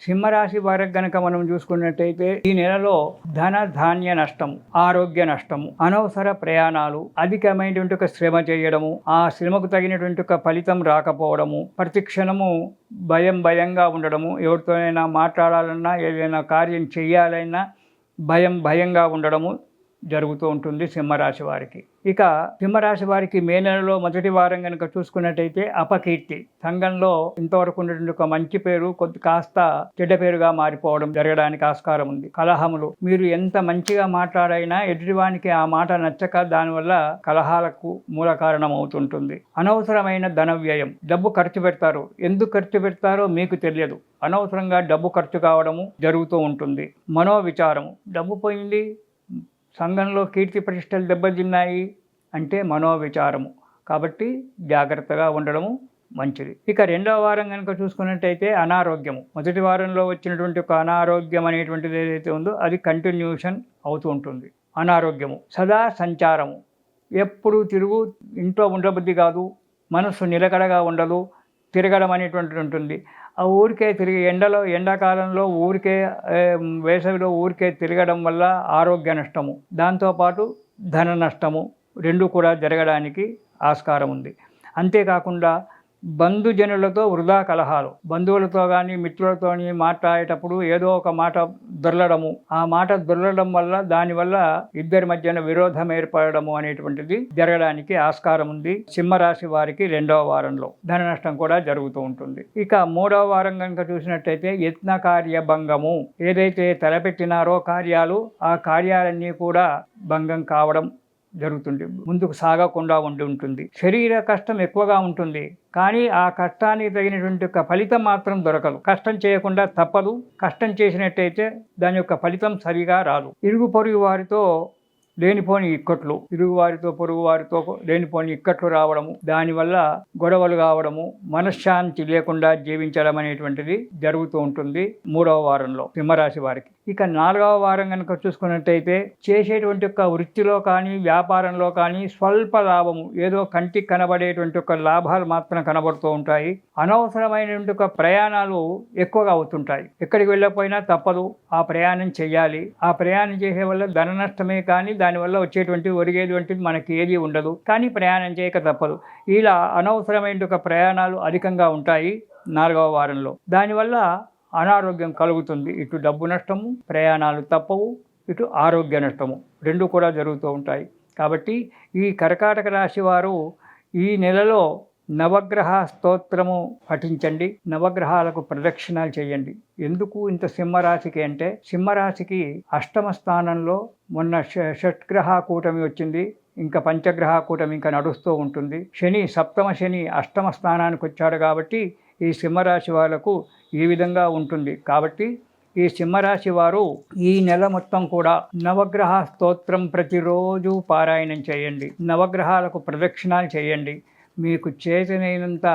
సింహరాశి వారికి గనక మనం చూసుకున్నట్టయితే ఈ నెలలో ధన ధాన్య నష్టం ఆరోగ్య నష్టము అనవసర ప్రయాణాలు అధికమైనటువంటి ఒక శ్రమ చేయడము ఆ శ్రమకు తగినటువంటి ఒక ఫలితం రాకపోవడము ప్రతిక్షణము భయం భయంగా ఉండడము ఎవరితోనైనా మాట్లాడాలన్నా ఏదైనా కార్యం చేయాలన్నా భయం భయంగా ఉండడము జరుగుతూ ఉంటుంది సింహరాశి వారికి. ఇక సింహరాశి వారికి మే నెలలో మొదటి వారం కనుక చూసుకున్నట్టయితే అపకీర్తి. సంఘంలో ఇంతవరకు ఉన్నటువంటి ఒక మంచి పేరు కొద్ది కాస్త చెడ్డ పేరుగా మారిపోవడం జరగడానికి ఆస్కారం ఉంది. కలహములు. మీరు ఎంత మంచిగా మాట్లాడైనా ఎదుటివానికి ఆ మాట నచ్చక దానివల్ల కలహాలకు మూల కారణం అవుతుంటుంది అనవసరమైన ధన వ్యయం. డబ్బు ఖర్చు పెడతారు. ఎందుకు ఖర్చు పెడతారో మీకు తెలియదు. అనవసరంగా డబ్బు ఖర్చు కావడము జరుగుతూ ఉంటుంది. మనోవిచారము. డబ్బు పోయింది సంఘంలో కీర్తి ప్రతిష్టలు దెబ్బతిన్నాయి అంటే మనోవిచారము. కాబట్టి జాగ్రత్తగా ఉండడము మంచిది. ఇక రెండవ వారం కనుక చూసుకున్నట్టయితే అనారోగ్యము. మొదటి వారంలో వచ్చినటువంటి ఒక అనారోగ్యం అనేటువంటిది ఏదైతే ఉందో అది కంటిన్యూషన్ అవుతూ ఉంటుంది. అనారోగ్యము. సదా సంచారము. ఎప్పుడు తిరుగు. ఇంట్లో ఉండబుద్ధి కాదు. మనస్సు నిలకడగా ఉండదు. తిరగడం అనేటువంటిది ఉంటుంది. ఆ ఊరికే తిరిగి ఎండలో ఎండాకాలంలో ఊరికే వేసవిలో ఊరికే తిరగడం వల్ల ఆరోగ్య నష్టము. దాంతోపాటు ధన నష్టము. రెండు కూడా జరగడానికి ఆస్కారం ఉంది. అంతేకాకుండా బంధుజనులతో వృధా కలహాలు. బంధువులతో కానీ మిత్రులతో మాట్లాడేటప్పుడు ఏదో ఒక మాట దొరలడము. ఆ మాట దొరలడం వల్ల దానివల్ల ఇద్దరి మధ్యన విరోధం ఏర్పడము అనేటువంటిది జరగడానికి ఆస్కారం ఉంది. సింహరాశి వారికి రెండవ వారంలో ధన నష్టం కూడా జరుగుతూ ఉంటుంది. ఇక మూడవ వారం కనుక చూసినట్టయితే యత్న కార్య భంగము. ఏదైతే తలపెట్టినారో కార్యాలు ఆ కార్యాలన్నీ కూడా భంగం కావడం జరుగుతుంది ముందుకు సాగకుండా ఉండి ఉంటుంది. శరీర కష్టం ఎక్కువగా ఉంటుంది. కానీ ఆ కష్టానికి తగినటువంటి యొక్క ఫలితం మాత్రం దొరకదు. కష్టం చేయకుండా తప్పదు. కష్టం చేసినట్టయితే దాని యొక్క ఫలితం సరిగా రాదు. ఇరుగు పొరుగు వారితో లేనిపోని ఇక్కట్లు. ఇరుగు వారితో పొరుగు వారితో లేనిపోని ఇక్కట్లు రావడము దానివల్ల గొడవలు కావడము మనశ్శాంతి లేకుండా జీవించడం అనేటువంటిది జరుగుతూ ఉంటుంది మూడవ వారంలో సింహరాశి వారికి. ఇక నాలుగవ వారం కనుక చూసుకున్నట్టయితే చేసేటువంటి ఒక వృత్తిలో కానీ వ్యాపారంలో కానీ స్వల్ప లాభము ఏదో కంటికి కనబడేటువంటి ఒక లాభాలు మాత్రం కనబడుతూ ఉంటాయి. అనవసరమైనటువంటి ఒక ప్రయాణాలు ఎక్కువగా అవుతుంటాయి. ఎక్కడికి వెళ్ళకపోయినా తప్పదు. ఆ ప్రయాణం చేయాలి ఆ ప్రయాణం చేసే వల్ల ధన నష్టమే కానీ దానివల్ల వచ్చేటువంటి ఒరిగేటువంటిది మనకి ఏది ఉండదు. కానీ ప్రయాణం చేయక తప్పదు. ఇలా అనవసరమైన ఒక ప్రయాణాలు అధికంగా ఉంటాయి నాలుగవ వారంలో. దానివల్ల అనారోగ్యం కలుగుతుంది. ఇటు డబ్బు నష్టము ప్రయాణాలు తప్పవు ఇటు ఆరోగ్య నష్టము. రెండు కూడా జరుగుతూ ఉంటాయి. కాబట్టి ఈ కర్కాటక రాశి వారు ఈ నెలలో నవగ్రహ స్తోత్రము పఠించండి. నవగ్రహాలకు ప్రదక్షిణాలు చేయండి. ఎందుకు ఇంత సింహరాశికి అంటే సింహరాశికి అష్టమ స్థానంలో మొన్న ష- షట్గ్రహ కూటమి వచ్చింది. ఇంకా పంచగ్రహ కూటమి ఇంకా నడుస్తూ ఉంటుంది. శని సప్తమ శని అష్టమ స్థానానికి వచ్చాడు కాబట్టి ఈ సింహరాశి వాళ్ళకు ఈ విధంగా ఉంటుంది. కాబట్టి ఈ సింహరాశి వారు ఈ నెల మొత్తం కూడా నవగ్రహ స్తోత్రం ప్రతిరోజు పారాయణం చేయండి. నవగ్రహాలకు ప్రదక్షిణాలు చేయండి. మీకు చేతనైనంత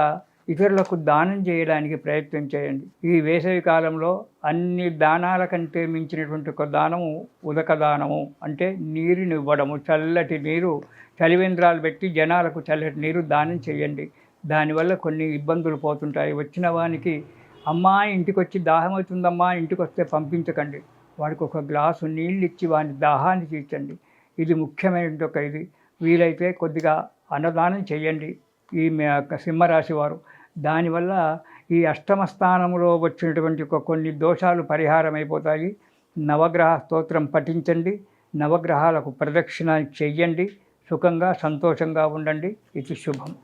ఇతరులకు దానం చేయడానికి ప్రయత్నం చేయండి. ఈ వేసవి కాలంలో అన్ని దానాల కంటే మించినటువంటి ఒక దానము ఉదక దానము అంటే నీరుని ఇవ్వడము చల్లటి నీరు చలివేంద్రాలు పెట్టి జనాలకు చల్లటి నీరు దానం చేయండి. దానివల్ల కొన్ని ఇబ్బందులు పోతుంటాయి. వచ్చిన వానికి అమ్మా ఇంటికి వచ్చి దాహం అవుతుందమ్మా ఇంటికి వస్తే పంపించకండి. వాడికి ఒక గ్లాసు నీళ్ళు ఇచ్చి వాని దాహాన్ని తీర్చండి. ఇది ముఖ్యమైనటువంటి ఒక ఇది. వీలైతే కొద్దిగా అన్నదానం చేయండి ఈ యొక్క సింహరాశి వారు దానివల్ల ఈ అష్టమ స్థానంలో వచ్చినటువంటి కొన్ని దోషాలు పరిహారం అయిపోతాయి నవగ్రహ స్తోత్రం పఠించండి. నవగ్రహాలకు ప్రదక్షిణ చెయ్యండి. సుఖంగా సంతోషంగా ఉండండి. ఇది శుభం.